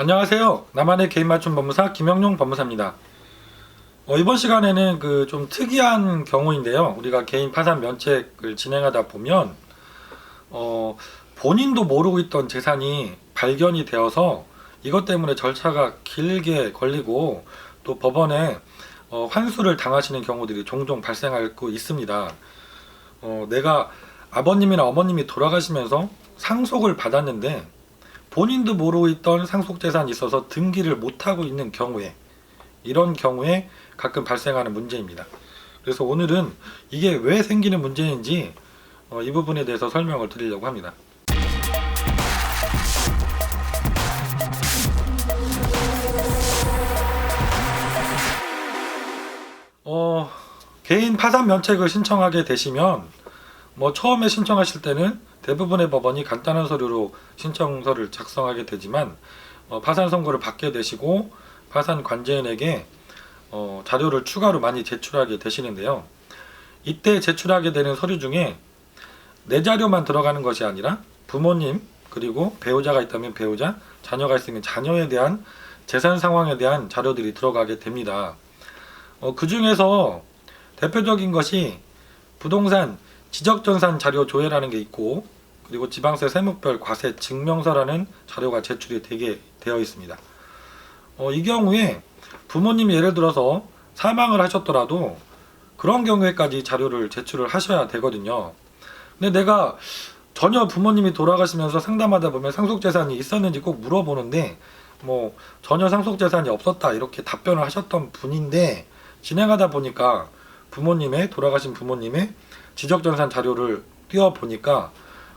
안녕하세요. 나만의 개인 맞춤 법무사 김영용 법무사입니다. 어, 이번 시간에는 그 좀 특이한 경우인데요. 우리가 개인 파산 면책을 진행하다 보면 어, 본인도 모르고 있던 재산이 발견이 되어서 이것 때문에 절차가 길게 걸리고 또 법원에 어, 환수를 당하시는 경우들이 종종 발생하고 있습니다. 어, 내가 아버님이나 어머님이 돌아가시면서 상속을 받았는데 본인도 모르고 있던 상속 재산이 있어서 등기를 못하고 있는 경우에 이런 경우에 가끔 발생하는 문제입니다. 그래서 오늘은 이게 왜 생기는 문제인지 어, 이 부분에 대해서 설명을 드리려고 합니다. 어, 개인 파산 면책을 신청하게 되시면 뭐 처음에 신청하실 때는 대부분의 법원이 간단한 서류로 신청서를 작성하게 되지만 어, 파산 선고를 받게 되시고 파산 관제인에게 어, 자료를 추가로 많이 제출하게 되시는데요. 이때 제출하게 되는 서류 중에 내 자료만 들어가는 것이 아니라 부모님 그리고 배우자가 있다면 배우자, 자녀가 있으면 자녀에 대한 재산 상황에 대한 자료들이 들어가게 됩니다. 어, 그 중에서 대표적인 것이 부동산 지적전산 자료 조회라는 게 있고 그리고 지방세 세무별 과세 증명서라는 자료가 제출이 되게 되어 있습니다. 어, 이 경우에 부모님이 예를 들어서 사망을 하셨더라도 그런 경우에까지 자료를 제출을 하셔야 되거든요. 근데 내가 전혀 부모님이 돌아가시면서 상담하다 보면 상속재산이 있었는지 꼭 물어보는데 뭐 전혀 상속재산이 없었다 이렇게 답변을 하셨던 분인데 진행하다 보니까 부모님의 돌아가신 부모님의 지적전산 자료를 띄워 보니까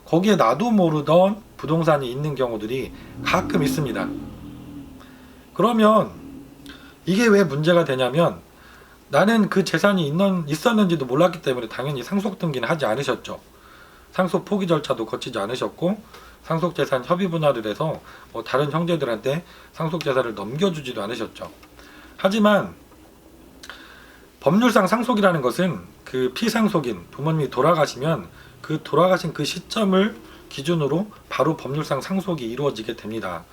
거기에 나도 모르던 부동산이 있는 경우들이 가끔 있습니다. 그러면 이게 왜 문제가 되냐면 나는 그 재산이 있는, 있었는지도 몰랐기 때문에 당연히 상속 등기는 하지 않으셨죠. 상속 포기 절차도 거치지 않으셨고 상속 재산 협의 분할을 해서 뭐 다른 형제들한테 상속 재산을 넘겨주지도 않으셨죠. 하지만 법률상 상속이라는 것은 그 피상속인 부모님이 돌아가시면 그 돌아가신 그 시점을 기준으로 바로 법률상 상속이 이루어지게 됩니다.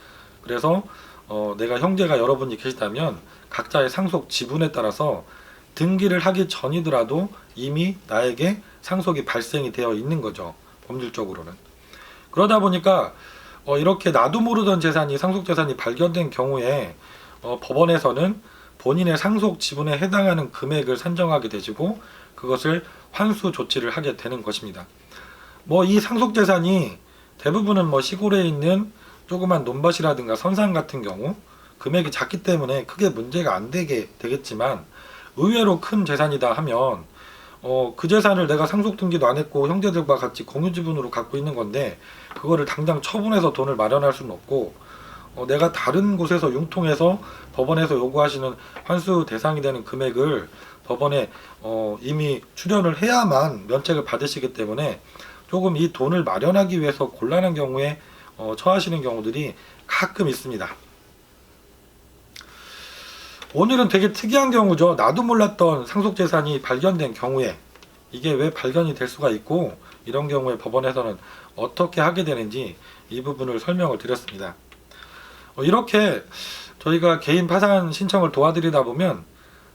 그래서 어, 내가 형제가 여러분이 계시다면 각자의 상속 지분에 따라서 등기를 하기 전이더라도 이미 나에게 상속이 발생이 되어 있는 거죠. 법률적으로는. 그러다 보니까 어, 이렇게 나도 모르던 재산이 상속 재산이 발견된 경우에 어, 법원에서는 본인의 상속 지분에 해당하는 금액을 산정하게 되시고 그것을 환수 조치를 하게 되는 것입니다. 뭐 이 상속 재산이 대부분은 뭐 시골에 있는 조그만 논밭이라든가 선산 같은 경우 금액이 작기 때문에 크게 문제가 안 되게 되겠지만 의외로 큰 재산이다 하면 어, 그 재산을 내가 상속 등기도 안 했고 형제들과 같이 공유 지분으로 갖고 있는 건데 그거를 당장 처분해서 돈을 마련할 수는 없고 어, 내가 다른 곳에서 융통해서 법원에서 요구하시는 환수 대상이 되는 금액을 법원에 어, 이미 출연을 해야만 면책을 받으시기 때문에 조금 이 돈을 마련하기 위해서 곤란한 경우에 어, 처하시는 경우들이 가끔 있습니다. 오늘은 되게 특이한 경우죠. 나도 몰랐던 상속재산이 발견된 경우에 이게 왜 발견이 될 수가 있고 이런 경우에 법원에서는 어떻게 하게 되는지 이 부분을 설명을 드렸습니다. 어, 이렇게 저희가 개인 파산 신청을 도와드리다 보면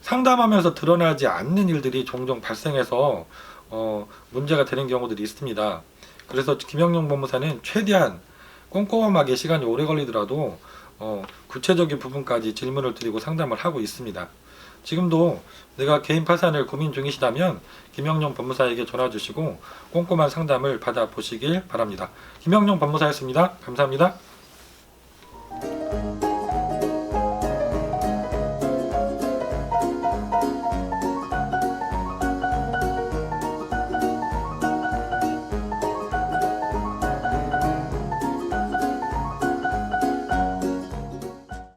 상담하면서 드러나지 않는 일들이 종종 발생해서 어, 문제가 되는 경우들이 있습니다. 그래서 김영용 법무사는 최대한 꼼꼼하게 시간이 오래 걸리더라도 어, 구체적인 부분까지 질문을 드리고 상담을 하고 있습니다. 지금도 내가 개인 파산을 고민 중이시다면 김영용 법무사에게 전화 주시고 꼼꼼한 상담을 받아보시길 바랍니다. 김영용 법무사였습니다. 감사합니다.